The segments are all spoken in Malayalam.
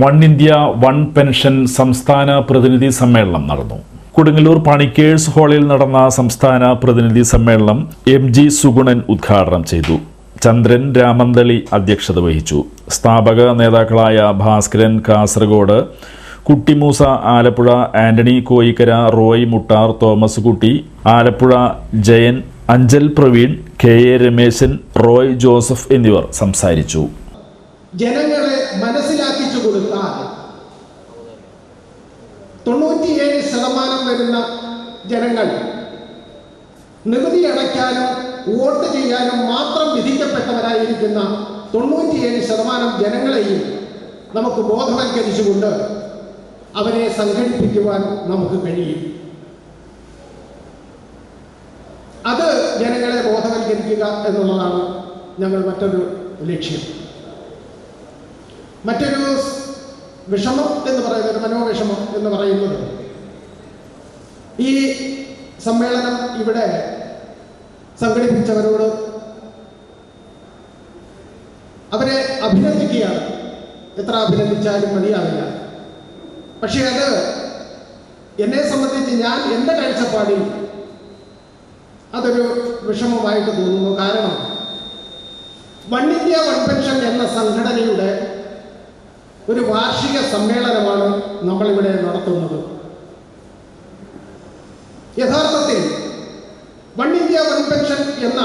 വൺ ഇന്ത്യ വൺ പെൻഷൻ സംസ്ഥാന പ്രതിനിധി സമ്മേളനം നടന്നു. കൊടുങ്ങല്ലൂർ പണിക്കേഴ്സ് ഹാളിൽ നടന്ന സംസ്ഥാന പ്രതിനിധി സമ്മേളനം എം ജി സുഗുണൻ ഉദ്ഘാടനം ചെയ്തു. ചന്ദ്രൻ രാമന്തളി അധ്യക്ഷത വഹിച്ചു. സ്ഥാപക നേതാക്കളായ ഭാസ്കരൻ കാസർഗോഡ് കുട്ടിമൂസ ആലപ്പുഴ ആന്റണി കോയിക്കര റോയ് മുട്ടാർ തോമസ് കുട്ടി ആലപ്പുഴ ജയൻ അഞ്ചൽ പ്രവീൺ കെ എ രമേശൻ റോയ് ജോസഫ് എന്നിവർ സംസാരിച്ചു. ജനങ്ങളെ മനസ്സിലാക്കിച്ചു കൊടുത്താൽ തൊണ്ണൂറ്റിയേഴ് ശതമാനം വരുന്ന ജനങ്ങൾ നികുതി അടയ്ക്കാനും വോട്ട് ചെയ്യാനും മാത്രം വിധിക്കപ്പെട്ടവരായിരിക്കുന്ന തൊണ്ണൂറ്റിയേഴ് ശതമാനം ജനങ്ങളെയും നമുക്ക് ബോധവൽക്കരിച്ചുകൊണ്ട് അവരെ സംഘടിപ്പിക്കുവാൻ നമുക്ക് കഴിയും. അത് ജനങ്ങളെ ബോധവൽക്കരിക്കുക എന്നുള്ളതാണ് ഞങ്ങൾ മറ്റൊരു ലക്ഷ്യം. മറ്റൊരു വിഷമം എന്ന് പറയുന്നത് മനോവിഷമം എന്ന് പറയുന്നത് ഈ സമ്മേളനം ഇവിടെ സംഘടിപ്പിച്ചവരോട് അവരെ അഭിനന്ദിക്കുകയാണ്. എത്ര അഭിനന്ദിച്ചാലും മതിയാവില്ല. പക്ഷേ അത് എന്നെ സംബന്ധിച്ച് ഞാൻ എന്റെ കാഴ്ചപ്പാടിൽ അതൊരു വിഷമമായിട്ട് തോന്നുന്നു. കാരണം വൺ ഇന്ത്യ വൺ പെൻഷൻ എന്ന സംഘടനയുടെ ഒരു വാർഷിക സമ്മേളനമാണ് നമ്മളിവിടെ നടത്തുന്നത്. യഥാർത്ഥത്തിൽ വൺ ഇന്ത്യ വൺ പെൻഷൻ എന്ന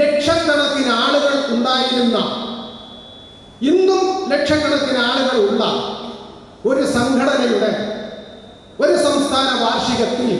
ലക്ഷക്കണക്കിന് ആളുകൾ ഉണ്ടായിരുന്ന ഇന്നും ലക്ഷക്കണക്കിന് ആളുകൾ ഉള്ള ഒരു സംഘടനയുടെ ഒരു സംസ്ഥാന വാർഷികത്തിൽ